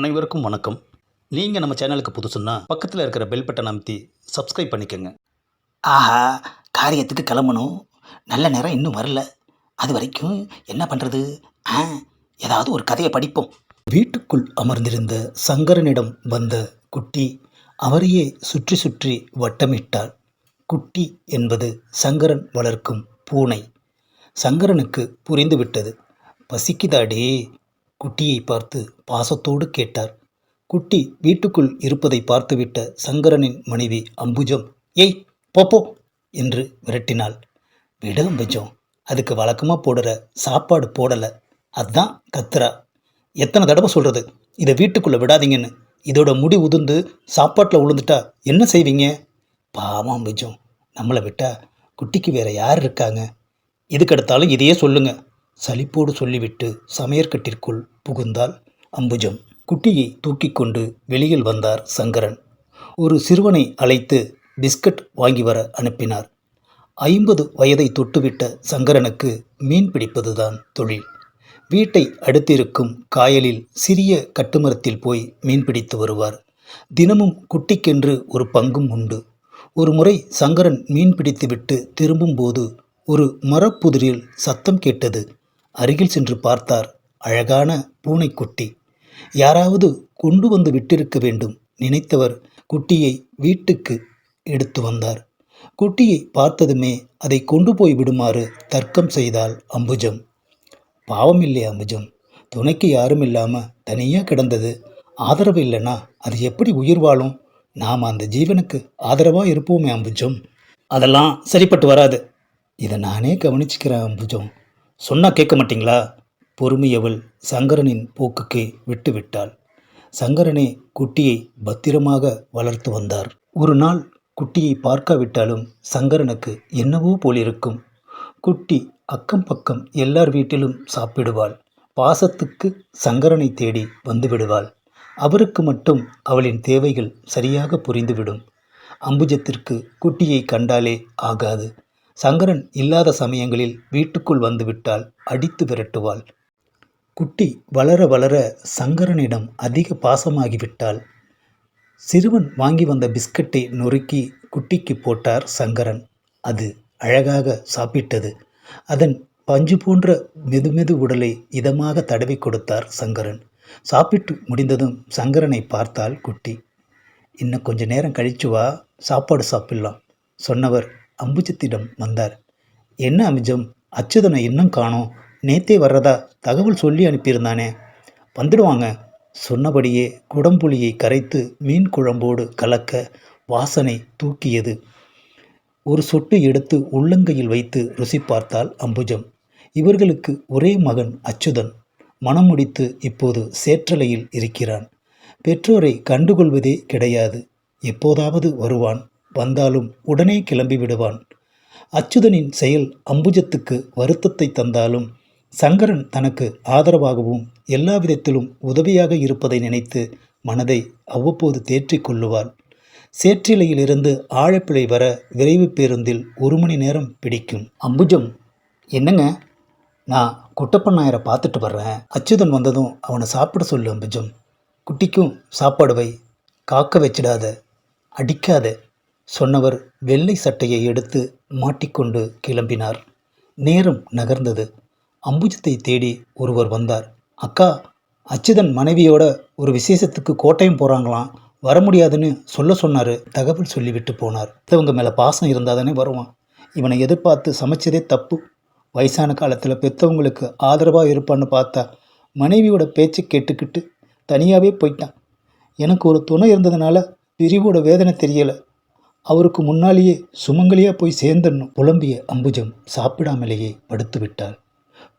அனைவருக்கும் வணக்கம். நீங்கள் நம்ம சேனலுக்கு புதுசுன்னா பக்கத்தில் இருக்கிற பெல் பட்டனை அமைத்தி சப்ஸ்கிரைப் பண்ணிக்கோங்க. ஆஹா காரியத்துக்கு கிளம்பணும். நல்ல நேரம் இன்னும் வரல. அது வரைக்கும் என்ன பண்ணுறது ஆ ஏதாவது ஒரு கதையை படிப்போம். வீட்டுக்குள் அமர்ந்திருந்த சங்கரனிடம் வந்த குட்டி அவரையே சுற்றி சுற்றி வட்டமிட்டாள். குட்டி என்பது சங்கரன் வளர்க்கும் பூனை. சங்கரனுக்கு புரிந்துவிட்டது. பசிக்குதாடே குட்டியை பார்த்து பாசத்தோடு கேட்டார். குட்டி வீட்டுக்குள் இருப்பதை பார்த்துவிட்ட சங்கரனின் மனைவி அம்புஜம் ஏய் போப்போ என்று விரட்டினாள். விட அம்புஜம் அதுக்கு வழக்கமாக போடுற சாப்பாடு போடலை அதான் கத்துறா எத்தனை தடவை சொல்கிறது இதை வீட்டுக்குள்ளே விடாதீங்கன்னு. இதோட முடி உதிர்ந்து சாப்பாட்டில் விழுந்துட்டா என்ன செய்வீங்க? பாவம் அம்புஜம் நம்மளை விட்டா குட்டிக்கு வேற யார் இருக்காங்க? எதுக்கெடுத்தாலும் இதையே சொல்லுங்க சலிப்போடு சொல்லிவிட்டு சமையற்கட்டிற்குள் புகுந்தாள் அம்புஜம். குட்டியை தூக்கி கொண்டு வெளியில் வந்தார் சங்கரன். ஒரு சிறுவனை அழைத்து பிஸ்கட் வாங்கி வர அனுப்பினார். ஐம்பது வயதை தொட்டுவிட்ட சங்கரனுக்கு மீன் பிடிப்பதுதான் தொழில். வீட்டை அடுத்திருக்கும் காயலில் சிறிய கட்டுமரத்தில் போய் மீன் பிடித்து வருவார். தினமும் குட்டிக்கென்று ஒரு பங்கும் உண்டு. ஒரு முறை சங்கரன் மீன் பிடித்துவிட்டு திரும்பும்போது ஒரு மரப்புதிரில் சத்தம் கேட்டது. அருகில் சென்று பார்த்தார் அழகான பூனைக்குட்டி. யாராவது கொண்டு வந்து விட்டிருக்க வேண்டும் நினைத்தவர் குட்டியை வீட்டுக்கு எடுத்து வந்தார். குட்டியை பார்த்ததுமே அதை கொண்டு போய் விடுமாறு தர்க்கம் செய்தாள் அம்புஜம். பாவம் இல்லை அம்புஜம். துணைக்கு யாரும் இல்லாமல் தனியாக கிடந்தது. ஆதரவு இல்லைன்னா அது எப்படி உயிர் வாழும்? நாம் அந்த ஜீவனுக்கு ஆதரவாக இருப்போமே அம்புஜம். அதெல்லாம் சரிப்பட்டு வராது. இதை நானே கவனிச்சுக்கிறேன் அம்புஜம். சொன்னால் கேட்க மாட்டீங்களா? பொறுமையவள் சங்கரனின் போக்குக்கே விட்டுவிட்டாள். சங்கரனே குட்டியை பத்திரமாக வளர்த்து வந்தார். ஒரு நாள் குட்டியை பார்க்காவிட்டாலும் சங்கரனுக்கு என்னவோ போலிருக்கும். குட்டி அக்கம் பக்கம் எல்லார் வீட்டிலும் சாப்பிடுவாள். பாசத்துக்கு சங்கரனை தேடி வந்துவிடுவாள். அவருக்கு மட்டும் அவளின் தேவைகள் சரியாக புரிந்துவிடும். அம்புஜத்திற்கு குட்டியை கண்டாலே ஆகாது. சங்கரன் இல்லாத சமயங்களில் வீட்டுக்குள் வந்துவிட்டால் அடித்து விரட்டுவாள். குட்டி வளர வளர சங்கரனிடம் அதிக பாசமாகிவிட்டாள். சிறுவன் வாங்கி வந்த பிஸ்கட்டை நொறுக்கி குட்டிக்கு போட்டார் சங்கரன். அது அழகாக சாப்பிட்டது. அதன் பஞ்சு போன்ற மெதுமெது உடலை இதமாக தடவி கொடுத்தார் சங்கரன். சாப்பிட்டு முடிந்ததும் சங்கரனை பார்த்தால் குட்டி. இன்னும் கொஞ்ச நேரம் கழிச்சு வா சாப்பாடு சாப்பிடலாம் சொன்னவர் அம்புஜத்திடம் வந்தார். என்ன அமிஜம் அச்சுதனை இன்னும் காணோம். நேத்தே வர்றதா தகவல் சொல்லி அனுப்பியிருந்தானே. வந்துடுவாங்க. சொன்னபடியே குடம்புளியை கரைத்து மீன் குழம்போடு கலக்க வாசனை தூக்கியது. ஒரு சொட்டு எடுத்து உள்ளங்கையில் வைத்து ருசி பார்த்தால் அம்புஜம். இவர்களுக்கு ஒரே மகன் அச்சுதன். மனம் முடித்து இப்போது சேற்றலையில் இருக்கிறான். பெற்றோரை கண்டுகொள்வதே கிடையாது. எப்போதாவது வருவான். வந்தாலும் உடனே கிளம்பி விடுவான். அச்சுதனின் செயல் அம்புஜத்துக்கு வருத்தத்தை தந்தாலும் சங்கரன் தனக்கு ஆதரவாகவும் எல்லா விதத்திலும் உதவியாக இருப்பதை நினைத்து மனதை அவ்வப்போது தேற்றிக் கொள்ளுவாள் சேற்றிலையிலிருந்து ஆழப்பிழை வர விரைவு பேருந்தில் ஒரு மணி நேரம் பிடிக்கும். அம்புஜம் என்னங்க? நான் குட்டப்பண்ணாயரை பார்த்துட்டு வர்றேன். அச்சுதன் வந்ததும் அவனை சாப்பிட சொல்லு அம்புஜம். குட்டிக்கும் சாப்பாடு வை. காக்க வச்சிடாத. அடிக்காத. சொன்னவர் வெள்ளை சட்டையை எடுத்து மாட்டிக்கொண்டு கிளம்பினார். நேரம் நகர்ந்தது. அம்புஜத்தை தேடி ஒருவர் வந்தார். அக்கா அச்சுதன் மனைவியோட ஒரு விசேஷத்துக்கு கோட்டையும் போகிறாங்களாம் வர முடியாதுன்னு சொல்ல சொன்னார் தகவல் சொல்லிவிட்டு போனார். இவங்க மேலே பாசம் இருந்தால் தானே வருவான். இவனை எதிர்பார்த்து சமைச்சதே தப்பு. வயசான காலத்தில் பெற்றவங்களுக்கு ஆதரவாக இருப்பான்னு பார்த்தா மனைவியோட பேச்சை கேட்டுக்கிட்டு தனியாகவே போயிட்டான். எனக்கு ஒரு துணை இருந்ததுனால பிரிவோட வேதனை தெரியலை. அவருக்கு முன்னாலேயே சுமங்கலியாக போய் சேர்ந்துடணும் புலம்பிய அம்புஜம் சாப்பிடாமலேயே படுத்து விட்டாள்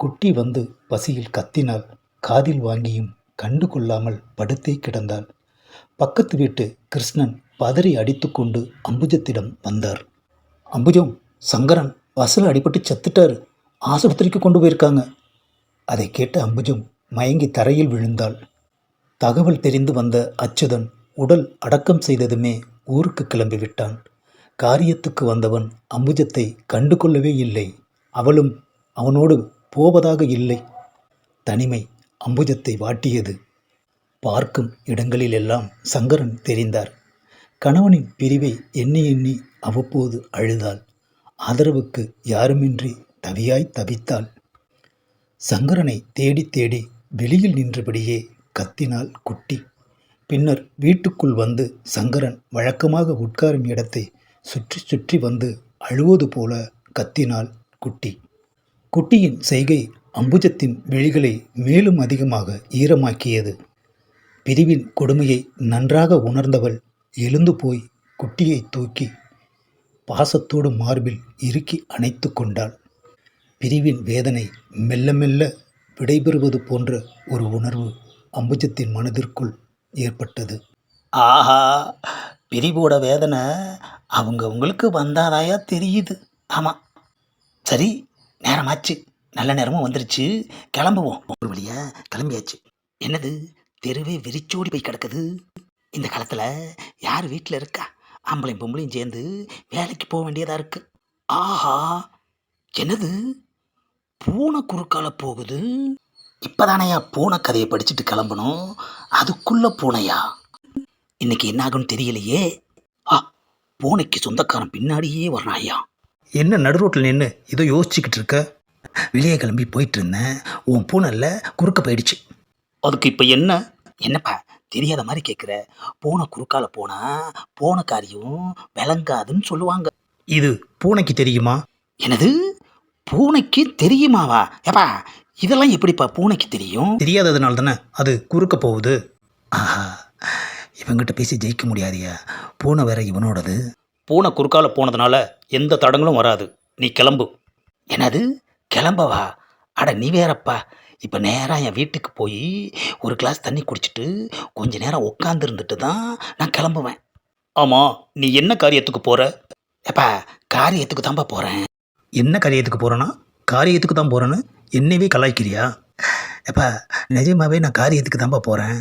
குட்டி வந்து பசியில் கத்தினாள் காதில் வாங்கியும் கண்டு கொள்ளாமல் படுத்தே கிடந்தாள். பக்கத்து வீட்டு கிருஷ்ணன் பதறி அடித்துக்கொண்டு அம்புஜத்திடம் வந்தார். அம்புஜம் சங்கரன் வசல் அடிபட்டு செத்துட்டாரு. ஆஸ்பத்திரிக்கு கொண்டு போயிருக்காங்க. அதை கேட்ட அம்புஜம் மயங்கி தரையில் விழுந்தாள். தகவல் தெரிந்து வந்த அச்சுதன் உடல் அடக்கம் செய்ததுமே ஊருக்கு கிளம்பி விட்டான். காரியத்துக்கு வந்தவன் அம்புஜத்தை கண்டு கொள்ளவே இல்லை. அவளும் அவனோடு போவதாக இல்லை. தனிமை அம்புஜத்தை வாட்டியது. பார்க்கும் இடங்களிலெல்லாம் சங்கரன் தெரிந்தார். கணவனின் பிரிவை எண்ணி எண்ணி அவ்வப்போது அழுதாள். ஆதரவுக்கு யாருமின்றி தவியாய் தவித்தாள். சங்கரனை தேடி தேடி வெளியில் நின்றபடியே கத்தினாள் குட்டி. பின்னர் வீட்டுக்குள் வந்து சங்கரன் வழக்கமாக உட்காரும் இடத்தை சுற்றி சுற்றி வந்து அழுவது போல கத்தினாள் குட்டி. குட்டியின் செய்கை அம்புஜத்தின் விழிகளை மேலும் அதிகமாக ஈரமாக்கியது. பிரிவின் கொடுமையை நன்றாக உணர்ந்தவள் எழுந்து போய் குட்டியை தூக்கி பாசத்தோடு மார்பில் இறுக்கி அணைத்து கொண்டாள். பிரிவின் வேதனை மெல்ல மெல்ல விடைபெறுவது போன்ற ஒரு உணர்வு அம்புஜத்தின் மனதிற்குள் ஏற்பட்டது. ஆஹா! பிரிவோட வேதனை அவங்க உங்களுக்கு வந்தாதாயா தெரியுது. ஆமாம் சரி நேரமாச்சு. நல்ல நேரமும் வந்துருச்சு. கிளம்புவோம். ஒரு வழியாக கிளம்பியாச்சு. என்னது? தெருவே விரிச்சோடி போய் கிடக்குது. இந்த காலத்தில் யார் வீட்டில் இருக்கா? ஆம்பளையும் பொம்பளையும் சேர்ந்து வேலைக்கு போக வேண்டியதாக இருக்குது ஆஹா! என்னது? பூனை குறுக்கால போகுது. இப்போதானையா பூனை கதையை படிச்சுட்டு கிளம்பணும்? அதுக்குள்ளே பூனையா? இன்னைக்கு என்ன ஆகும்னு தெரியலையே. ஆ பூனைக்கு சொந்தக்காரன் பின்னாடியே வர்றாயா? என்ன நடுரோட்டில் நின்று இதோ யோசிச்சுக்கிட்டு இருக்க வெளியே கிளம்பி போயிட்டு இருந்தேன் உன் பூனைல்ல குறுக்க போயிடுச்சு. அதுக்கு இப்போ என்ன? என்னப்பா தெரியாத மாதிரி கேட்குற பூனை குறுக்கால போனா போன காரியம் விளங்காதுன்னு சொல்லுவாங்க. இது பூனைக்கு தெரியுமா? எனது பூனைக்கு தெரியுமாவா? ஏப்பா இதெல்லாம் எப்படிப்பா பூனைக்கு தெரியும்? தெரியாததுனால தானே அது குறுக்க போகுது. ஆஹா இவங்கிட்ட பேசி ஜெயிக்க முடியாதியா? பூனை வேற இவனோடது. பூனை குறுக்கால போனதுனால எந்த தடங்களும் வராது. நீ கிளம்பு. என்னது? கிளம்பவா? அட நீ வேறப்பா. இப்போ நேராக என் வீட்டுக்கு போய் ஒரு கிளாஸ் தண்ணி குடிச்சிட்டு கொஞ்ச நேரம் உட்காந்துருந்துட்டு தான் நான் கிளம்புவேன். ஆமாம் நீ என்ன காரியத்துக்கு போகிற எப்பா காரியத்துக்கு தான்ப்பா போகிறேன் என்ன காரியத்துக்கு போகிறேன்னா காரியத்துக்கு தான் போகிறேன்னு என்னையவே கலாய்க்கிறியா? எப்பா நிஜமாவே நான் காரியத்துக்கு தான்ப்பா போகிறேன்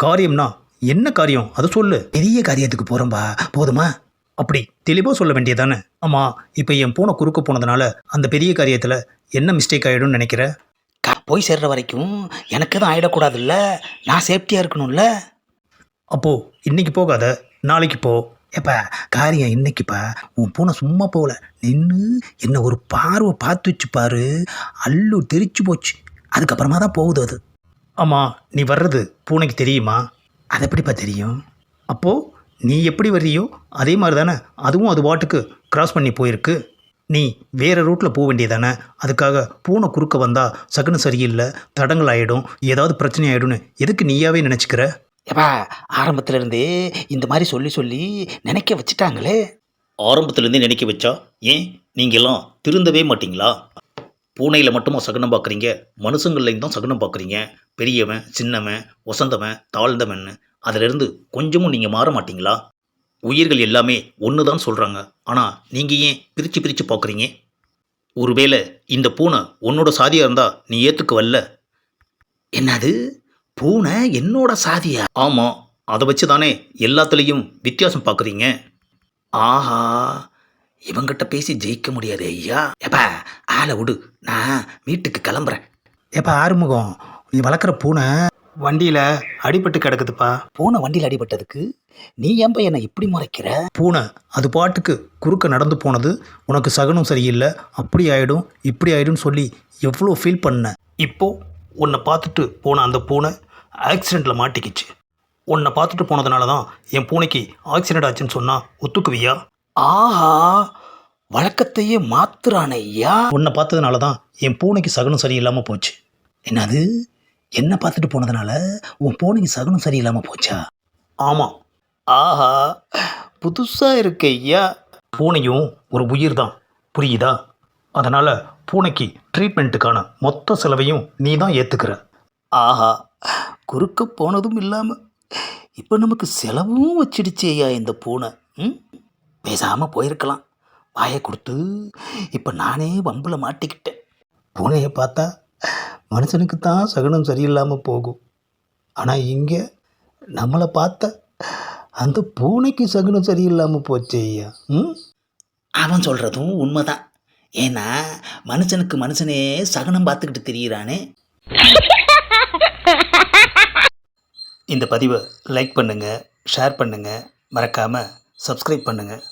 காரியம்னா என்ன காரியம்? அதை சொல்லு. பெரிய காரியத்துக்கு போகிறோம்பா போதுமா? அப்படி தெளிவாக சொல்ல வேண்டியதானே? ஆமாம் இப்போ என் பூனை குறுக்க போனதுனால அந்த பெரிய காரியத்தில் என்ன மிஸ்டேக் ஆகிடும்னு நினைக்கிற? போய் சேர்ற வரைக்கும் எனக்கு தான் ஆகிடக்கூடாதுல்ல நான் சேஃப்டியாக இருக்கணும்ல? அப்போது இன்னைக்கு போகாத நாளைக்கு போ. ஏப்பா காரியம் இன்னைக்குப்பா. உன் பூனை சும்மா போகல. நின்று என்ன ஒரு பார்வை பார்த்து வச்சு பாரு. அல்லு தெரிச்சு போச்சு. அதுக்கப்புறமா தான் போகுது அது. ஆமாம் நீ வர்றது பூனைக்கு தெரியுமா? அது எப்படிப்பா தெரியும்? அப்போது நீ எப்படி வர்றியோ அதே மாதிரி தானே அதுவும் அது வாட்டுக்கு கிராஸ் பண்ணி போயிருக்கு. நீ வேறு ரூட்டில் போக வேண்டியதானே? அதுக்காக பூனை குறுக்க வந்தால் சகுனம் சரியில்லை தடங்கள் ஆகிடும் ஏதாவது பிரச்சனை ஆகிடும்னு எதுக்கு நீயாவே நினச்சிக்கிற? ஏப்பா ஆரம்பத்துல இருந்தே இந்த மாதிரி சொல்லி சொல்லி நினைக்க வச்சுட்டாங்களே. ஆரம்பத்துலேருந்தே நினைக்க வச்சா ஏன்? நீங்கள்லாம் திருந்தவே மாட்டீங்களா? பூனையில் மட்டுமா சகுனம் பார்க்குறீங்க மனுஷங்கள்லையும் தான் சகுனம் பார்க்குறீங்க பெரியவன் சின்னவன் வசந்தவன் தாழ்ந்தவன். அதிலிருந்து கொஞ்சமும் நீங்கள் மாற மாட்டீங்களா? உயிர்கள் எல்லாமே ஒன்று தான் சொல்கிறாங்க ஆனால் நீங்கள் ஏன் பிரித்து பிரித்து பார்க்குறீங்க ஒருவேளை இந்த பூனை உன்னோட சாதியாக இருந்தால் நீ ஏற்றுக்க வரல என்னது? பூனை என்னோட சாதியா? ஆமாம் அதை வச்சு தானே எல்லாத்துலேயும் வித்தியாசம் பார்க்குறீங்க ஆஹா இவங்கிட்ட பேசி ஜெயிக்க முடியாது ஐயா. ஏப்பா ஆளை விடு. நான் வீட்டுக்கு கிளம்புறேன். ஏப்பா ஆறுமுகம் நீ வளர்க்குற பூனை வண்டியில் அடிபட்டு கிடக்குதுப்பா. பூனை வண்டியில் அடிபட்டதுக்கு நீ ஏன்பா என்னை இப்படி முறைக்கிற? பூனை அது பாட்டுக்கு குறுக்க நடந்து போனது. உனக்கு சகனம் சரியில்லை. அப்படி ஆயிடும் இப்படி ஆயிடும்னு சொல்லி எவ்வளோ ஃபீல் பண்ண. இப்போ உன்னை பார்த்துட்டு போன அந்த பூனை ஆக்சிடெண்ட்டில் மாட்டிக்கிச்சு. உன்னை பார்த்துட்டு போனதுனால தான் என் பூனைக்கு ஆக்சிடெண்ட் ஆச்சுன்னு சொன்னா ஒத்துக்குவியா? ஆஹா வழக்கத்தையே மாத்துறானே ஐயா. உன்னை பார்த்ததுனால தான் என் பூனைக்கு சகனம் சரியில்லாமல் போச்சு. என்னது? என்ன பார்த்துட்டு போனதுனால உன் பூனைக்கு சகனம் சரியில்லாமல் போச்சா? ஆமாம் ஆஹா. புதுசாக இருக்கு ஐயா. பூனையும் ஒரு உயிர் தான் புரியுதா? அதனால் பூனைக்கு ட்ரீட்மெண்ட்டுக்கான மொத்த செலவையும் நீ தான் ஏற்றுக்கிற ஆஹா. குறுக்க போனதும் இல்லாமல் இப்போ நமக்கு செலவும் வச்சிடுச்சே ஐயா இந்த பூனை. ம்? பேசாமல் போயிருக்கலாம். வாயை கொடுத்து இப்போ நானே வம்பில் மாட்டிக்கிட்டேன். பூனையை பார்த்தா மனுஷனுக்கு தான் சகனம் சரியில்லாமல் போகும். ஆனால் இங்கே நம்மளை பார்த்தா அந்த பூனைக்கு சகுனம் சரியில்லாமல் போச்சே ஐயா. ம்? அவன் சொல்கிறதும் உண்மைதான். ஏன்னா மனுஷனுக்கு மனுஷனே சகனம் பார்த்துக்கிட்டு தெரியிறானே. இந்த பதிவை லைக் பண்ணுங்கள் ஷேர் பண்ணுங்கள் மறக்காமல் சப்ஸ்கிரைப் பண்ணுங்கள்